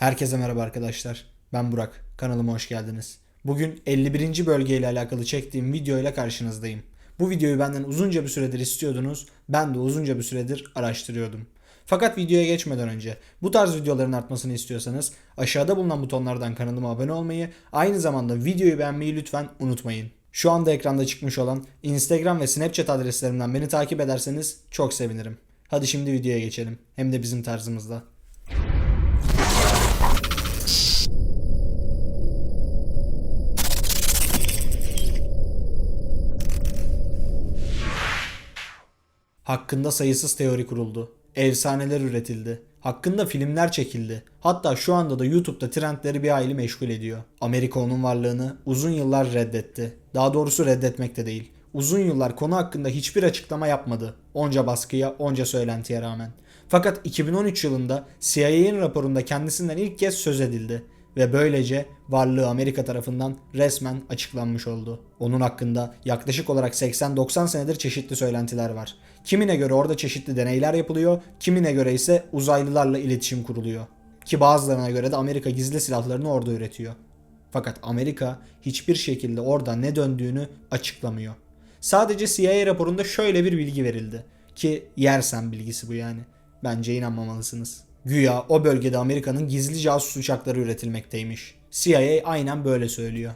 Herkese merhaba arkadaşlar. Ben Burak. Kanalıma hoş geldiniz. Bugün 51. bölge ile alakalı çektiğim video ile karşınızdayım. Bu videoyu benden uzunca bir süredir istiyordunuz. Ben de uzunca bir süredir araştırıyordum. Fakat videoya geçmeden önce bu tarz videoların artmasını istiyorsanız aşağıda bulunan butonlardan kanalıma abone olmayı, aynı zamanda videoyu beğenmeyi lütfen unutmayın. Şu anda ekranda çıkmış olan Instagram ve Snapchat adreslerimden beni takip ederseniz çok sevinirim. Hadi şimdi videoya geçelim. Hem de bizim tarzımızda. Hakkında sayısız teori kuruldu. Efsaneler üretildi. Hakkında filmler çekildi. Hatta şu anda da YouTube'da trendleri bir hayli meşgul ediyor. Amerika onun varlığını uzun yıllar reddetti. Daha doğrusu reddetmekte değil. Uzun yıllar konu hakkında hiçbir açıklama yapmadı. Onca baskıya, onca söylentiye rağmen. Fakat 2013 yılında CIA'nin raporunda kendisinden ilk kez söz edildi ve böylece varlığı Amerika tarafından resmen açıklanmış oldu. Onun hakkında yaklaşık olarak 80-90 senedir çeşitli söylentiler var. Kimine göre orada çeşitli deneyler yapılıyor, kimine göre ise uzaylılarla iletişim kuruluyor. Ki bazılarına göre de Amerika gizli silahlarını orada üretiyor. Fakat Amerika hiçbir şekilde orada ne döndüğünü açıklamıyor. Sadece CIA raporunda şöyle bir bilgi verildi. Ki yersen bilgisi bu yani. Bence inanmamalısınız. Güya o bölgede Amerika'nın gizli casus uçakları üretilmekteymiş. CIA aynen böyle söylüyor.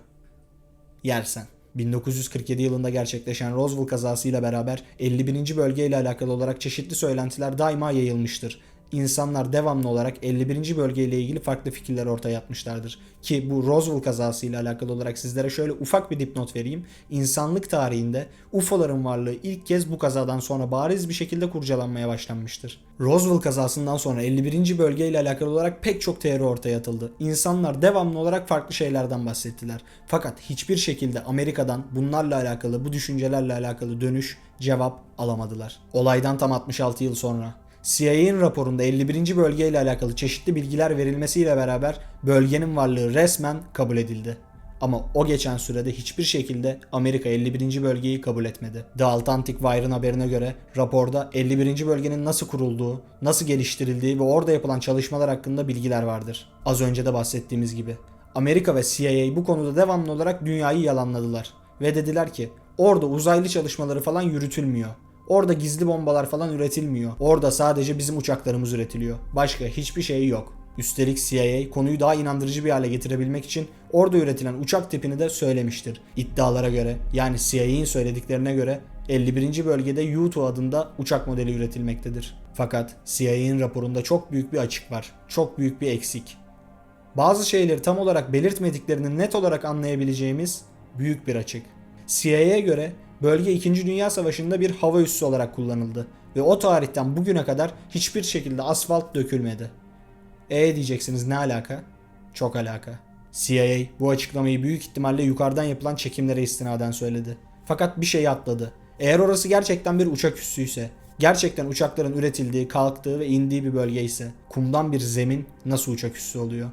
Yersen. 1947 yılında gerçekleşen Roswell kazasıyla beraber 51. bölge ile alakalı olarak çeşitli söylentiler daima yayılmıştır. İnsanlar devamlı olarak 51. bölge ile ilgili farklı fikirler ortaya atmışlardır. Ki bu Roswell kazası ile alakalı olarak sizlere şöyle ufak bir dipnot vereyim. İnsanlık tarihinde UFO'ların varlığı ilk kez bu kazadan sonra bariz bir şekilde kurcalanmaya başlanmıştır. Roswell kazasından sonra 51. bölge ile alakalı olarak pek çok teori ortaya atıldı. İnsanlar devamlı olarak farklı şeylerden bahsettiler. Fakat hiçbir şekilde Amerika'dan bunlarla alakalı, bu düşüncelerle alakalı dönüş, cevap alamadılar. Olaydan tam 66 yıl sonra CIA'nin raporunda 51. bölge ile alakalı çeşitli bilgiler verilmesiyle beraber bölgenin varlığı resmen kabul edildi. Ama o geçen sürede hiçbir şekilde Amerika 51. bölgeyi kabul etmedi. The Atlantic Wire'ın haberine göre raporda 51. bölgenin nasıl kurulduğu, nasıl geliştirildiği ve orada yapılan çalışmalar hakkında bilgiler vardır. Az önce de bahsettiğimiz gibi. Amerika ve CIA bu konuda devamlı olarak dünyayı yalanladılar. Ve dediler ki orada uzaylı çalışmaları falan yürütülmüyor. Orada gizli bombalar falan üretilmiyor. Orada sadece bizim uçaklarımız üretiliyor. Başka hiçbir şey yok. Üstelik CIA konuyu daha inandırıcı bir hale getirebilmek için orada üretilen uçak tipini de söylemiştir. İddialara göre yani CIA'nin söylediklerine göre 51. bölgede U2 adında uçak modeli üretilmektedir. Fakat CIA'nin raporunda çok büyük bir açık var. Çok büyük bir eksik. Bazı şeyleri tam olarak belirtmediklerini net olarak anlayabileceğimiz büyük bir açık. CIA'ya göre bölge 2. Dünya Savaşı'nda bir hava üssü olarak kullanıldı ve o tarihten bugüne kadar hiçbir şekilde asfalt dökülmedi. E diyeceksiniz ne alaka? Çok alaka. CIA bu açıklamayı büyük ihtimalle yukarıdan yapılan çekimlere istinaden söyledi. Fakat bir şeyi atladı. Eğer orası gerçekten bir uçak üssüyse, gerçekten uçakların üretildiği, kalktığı ve indiği bir bölge ise kumdan bir zemin nasıl uçak üssü oluyor?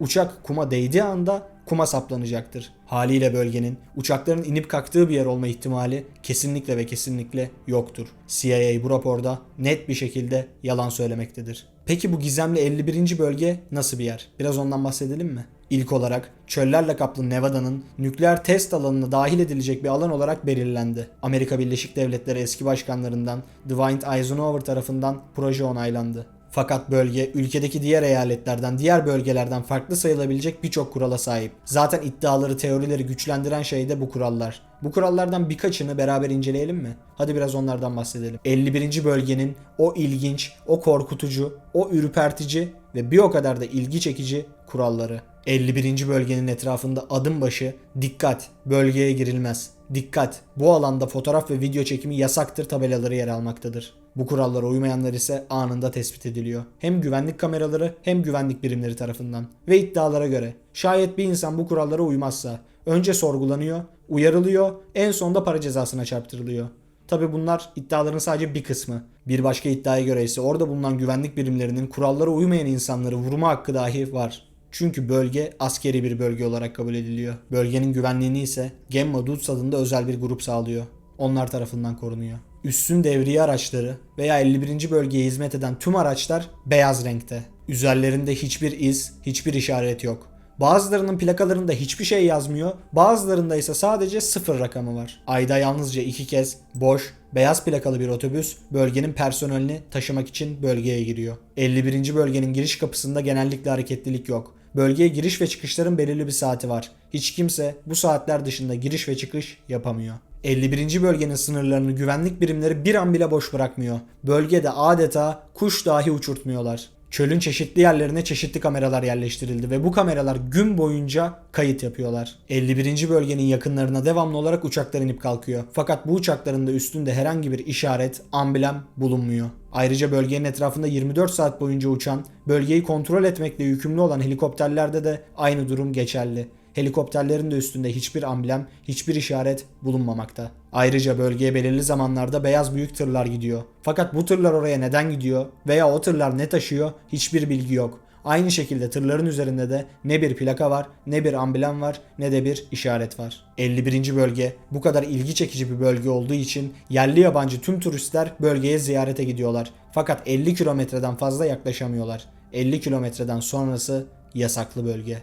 Uçak kuma değdiği anda kuma saplanacaktır. Haliyle bölgenin uçakların inip kalktığı bir yer olma ihtimali kesinlikle ve kesinlikle yoktur. CIA bu raporda net bir şekilde yalan söylemektedir. Peki bu gizemli 51. bölge nasıl bir yer? Biraz ondan bahsedelim mi? İlk olarak çöllerle kaplı Nevada'nın nükleer test alanına dahil edilecek bir alan olarak belirlendi. Amerika Birleşik Devletleri eski başkanlarından Dwight Eisenhower tarafından proje onaylandı. Fakat bölge ülkedeki diğer eyaletlerden, diğer bölgelerden farklı sayılabilecek birçok kurala sahip. Zaten iddiaları, teorileri güçlendiren şey de bu kurallar. Bu kurallardan birkaçını beraber inceleyelim mi? Hadi biraz onlardan bahsedelim. 51. bölgenin o ilginç, o korkutucu, o ürpertici ve bir o kadar da ilgi çekici kuralları. 51. bölgenin etrafında adım başı dikkat bölgeye girilmez. Dikkat bu alanda fotoğraf ve video çekimi yasaktır tabelaları yer almaktadır. Bu kurallara uymayanlar ise anında tespit ediliyor. Hem güvenlik kameraları hem güvenlik birimleri tarafından. Ve iddialara göre şayet bir insan bu kurallara uymazsa önce sorgulanıyor, uyarılıyor, en sonunda para cezasına çarptırılıyor. Tabi bunlar iddiaların sadece bir kısmı. Bir başka iddiaya göre ise orada bulunan güvenlik birimlerinin kurallara uymayan insanları vurma hakkı dahi var. Çünkü bölge askeri bir bölge olarak kabul ediliyor. Bölgenin güvenliğini ise Gemma Dudes adında özel bir grup sağlıyor. Onlar tarafından korunuyor. Üssün devriye araçları veya 51. bölgeye hizmet eden tüm araçlar beyaz renkte. Üzerlerinde hiçbir iz, hiçbir işaret yok. Bazılarının plakalarında hiçbir şey yazmıyor, bazılarında ise sadece sıfır rakamı var. Ayda yalnızca iki kez boş, beyaz plakalı bir otobüs bölgenin personelini taşımak için bölgeye giriyor. 51. bölgenin giriş kapısında genellikle hareketlilik yok. Bölgeye giriş ve çıkışların belirli bir saati var. Hiç kimse bu saatler dışında giriş ve çıkış yapamıyor. 51. bölgenin sınırlarını güvenlik birimleri bir an bile boş bırakmıyor. Bölgede adeta kuş dahi uçurtmuyorlar. Çölün çeşitli yerlerine çeşitli kameralar yerleştirildi ve bu kameralar gün boyunca kayıt yapıyorlar. 51. bölgenin yakınlarına devamlı olarak uçaklar inip kalkıyor. Fakat bu uçakların da üstünde herhangi bir işaret, amblem bulunmuyor. Ayrıca bölgenin etrafında 24 saat boyunca uçan, bölgeyi kontrol etmekle yükümlü olan helikopterlerde de aynı durum geçerli. Helikopterlerin de üstünde hiçbir amblem, hiçbir işaret bulunmamakta. Ayrıca bölgeye belirli zamanlarda beyaz büyük tırlar gidiyor. Fakat bu tırlar oraya neden gidiyor veya o tırlar ne taşıyor hiçbir bilgi yok. Aynı şekilde tırların üzerinde de ne bir plaka var, ne bir amblem var, ne de bir işaret var. 51. bölge bu kadar ilgi çekici bir bölge olduğu için yerli yabancı tüm turistler bölgeye ziyarete gidiyorlar. Fakat 50 kilometreden fazla yaklaşamıyorlar. 50 kilometreden sonrası yasaklı bölge.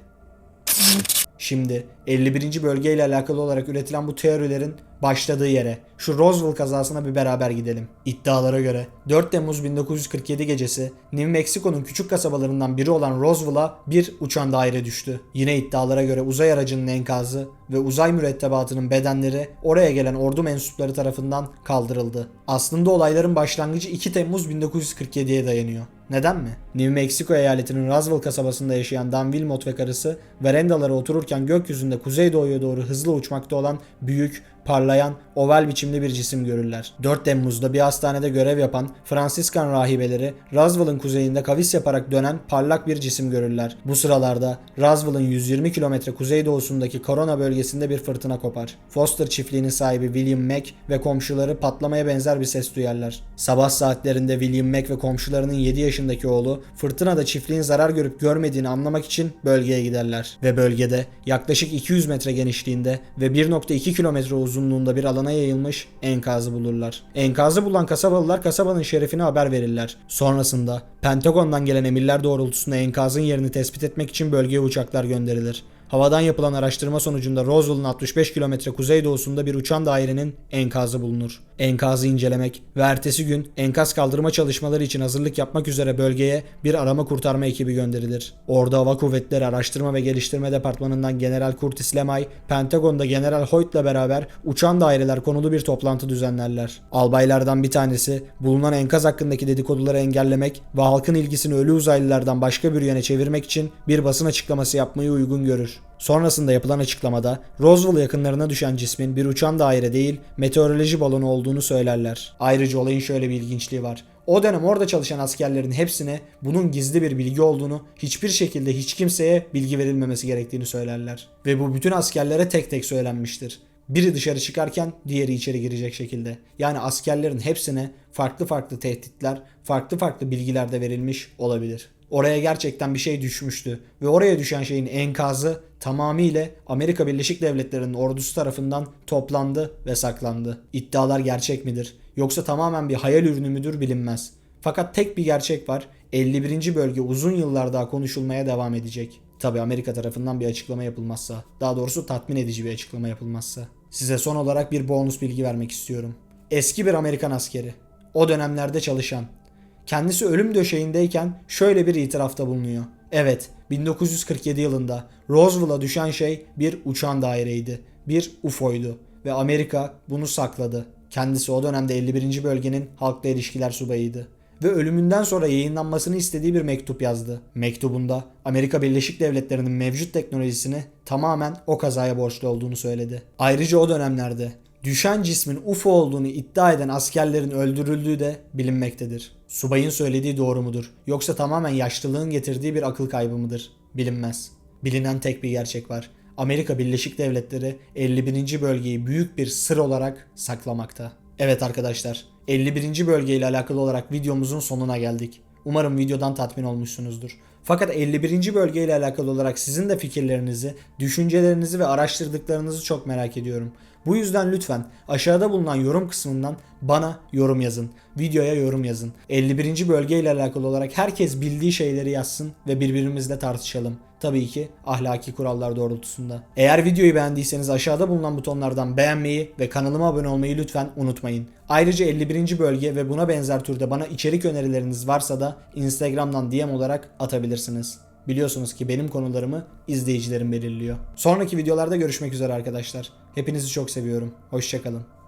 Şimdi 51. bölge ile alakalı olarak üretilen bu teorilerin başladığı yere, şu Roswell kazasına bir beraber gidelim. İddialara göre 4 Temmuz 1947 gecesi New Mexico'nun küçük kasabalarından biri olan Roswell'a bir uçan daire düştü. Yine iddialara göre uzay aracının enkazı ve uzay mürettebatının bedenleri oraya gelen ordu mensupları tarafından kaldırıldı. Aslında olayların başlangıcı 2 Temmuz 1947'ye dayanıyor. Neden mi? New Mexico eyaletinin Roswell kasabasında yaşayan Dan Wilmot ve karısı verandalara otururken gökyüzünde kuzeydoğuya doğru hızlı uçmakta olan büyük, parlayan, oval biçimli bir cisim görürler. 4 Temmuz'da bir hastanede görev yapan Fransiskan rahibeleri Roswell'ın kuzeyinde kavis yaparak dönen parlak bir cisim görürler. Bu sıralarda Roswell'ın 120 kilometre kuzeydoğusundaki Corona bölgesinde bir fırtına kopar. Foster çiftliğinin sahibi William Mack ve komşuları patlamaya benzer bir ses duyarlar. Sabah saatlerinde William Mack ve komşularının 7 yaşındaki oğlu fırtınada çiftliğin zarar görüp görmediğini anlamak için bölgeye giderler. Ve bölgede yaklaşık 200 metre genişliğinde ve 1.2 kilometre uzunluğunda bir alana yayılmış enkazı bulurlar. Enkazı bulan kasabalılar kasabanın şerefine haber verirler. Sonrasında Pentagon'dan gelen emirler doğrultusunda enkazın yerini tespit etmek için bölgeye uçaklar gönderilir. Havadan yapılan araştırma sonucunda Roswell'ın 65 kilometre kuzeydoğusunda bir uçan dairenin enkazı bulunur. Enkazı incelemek ve ertesi gün enkaz kaldırma çalışmaları için hazırlık yapmak üzere bölgeye bir arama kurtarma ekibi gönderilir. Orada Hava Kuvvetleri Araştırma ve Geliştirme Departmanı'ndan General Curtis LeMay, Pentagon'da General Hoyt'la beraber uçan daireler konulu bir toplantı düzenlerler. Albaylardan bir tanesi bulunan enkaz hakkındaki dedikoduları engellemek ve halkın ilgisini ölü uzaylılardan başka bir yöne çevirmek için bir basın açıklaması yapmayı uygun görür. Sonrasında yapılan açıklamada Roswell yakınlarına düşen cismin bir uçan daire değil meteoroloji balonu olduğunu söylerler. Ayrıca olayın şöyle bir ilginçliği var. O dönem orada çalışan askerlerin hepsine bunun gizli bir bilgi olduğunu, hiçbir şekilde hiç kimseye bilgi verilmemesi gerektiğini söylerler. Ve bu bütün askerlere tek tek söylenmiştir. Biri dışarı çıkarken diğeri içeri girecek şekilde. Yani askerlerin hepsine farklı farklı tehditler, farklı farklı bilgiler de verilmiş olabilir. Oraya gerçekten bir şey düşmüştü ve oraya düşen şeyin enkazı tamamıyla Amerika Birleşik Devletleri'nin ordusu tarafından toplandı ve saklandı. İddialar gerçek midir? Yoksa tamamen bir hayal ürünü müdür bilinmez. Fakat tek bir gerçek var. 51. bölge uzun yıllar daha konuşulmaya devam edecek. Tabi Amerika tarafından bir açıklama yapılmazsa, daha doğrusu tatmin edici bir açıklama yapılmazsa. Size son olarak bir bonus bilgi vermek istiyorum. Eski bir Amerikan askeri. O dönemlerde çalışan. Kendisi ölüm döşeğindeyken şöyle bir itirafta bulunuyor. Evet, 1947 yılında Roswell'a düşen şey bir uçan daireydi. Bir UFO'ydu ve Amerika bunu sakladı. Kendisi o dönemde 51. bölgenin halkla ilişkiler subayıydı ve ölümünden sonra yayınlanmasını istediği bir mektup yazdı. Mektubunda Amerika Birleşik Devletleri'nin mevcut teknolojisini tamamen o kazaya borçlu olduğunu söyledi. Ayrıca o dönemlerde düşen cismin UFO olduğunu iddia eden askerlerin öldürüldüğü de bilinmektedir. Subayın söylediği doğru mudur? Yoksa tamamen yaşlılığın getirdiği bir akıl kaybı mıdır? Bilinmez. Bilinen tek bir gerçek var. Amerika Birleşik Devletleri 51. bölgeyi büyük bir sır olarak saklamakta. Evet arkadaşlar, 51. bölge ile alakalı olarak videomuzun sonuna geldik. Umarım videodan tatmin olmuşsunuzdur. Fakat 51. bölge ile alakalı olarak sizin de fikirlerinizi, düşüncelerinizi ve araştırdıklarınızı çok merak ediyorum. Bu yüzden lütfen aşağıda bulunan yorum kısmından bana yorum yazın. Videoya yorum yazın. 51. bölge ile alakalı olarak herkes bildiği şeyleri yazsın ve birbirimizle tartışalım. Tabii ki ahlaki kurallar doğrultusunda. Eğer videoyu beğendiyseniz aşağıda bulunan butonlardan beğenmeyi ve kanalıma abone olmayı lütfen unutmayın. Ayrıca 51. bölge ve buna benzer türde bana içerik önerileriniz varsa da Instagram'dan DM olarak atabilirsiniz. Biliyorsunuz ki benim konularımı izleyicilerim belirliyor. Sonraki videolarda görüşmek üzere arkadaşlar. Hepinizi çok seviyorum. Hoşçakalın.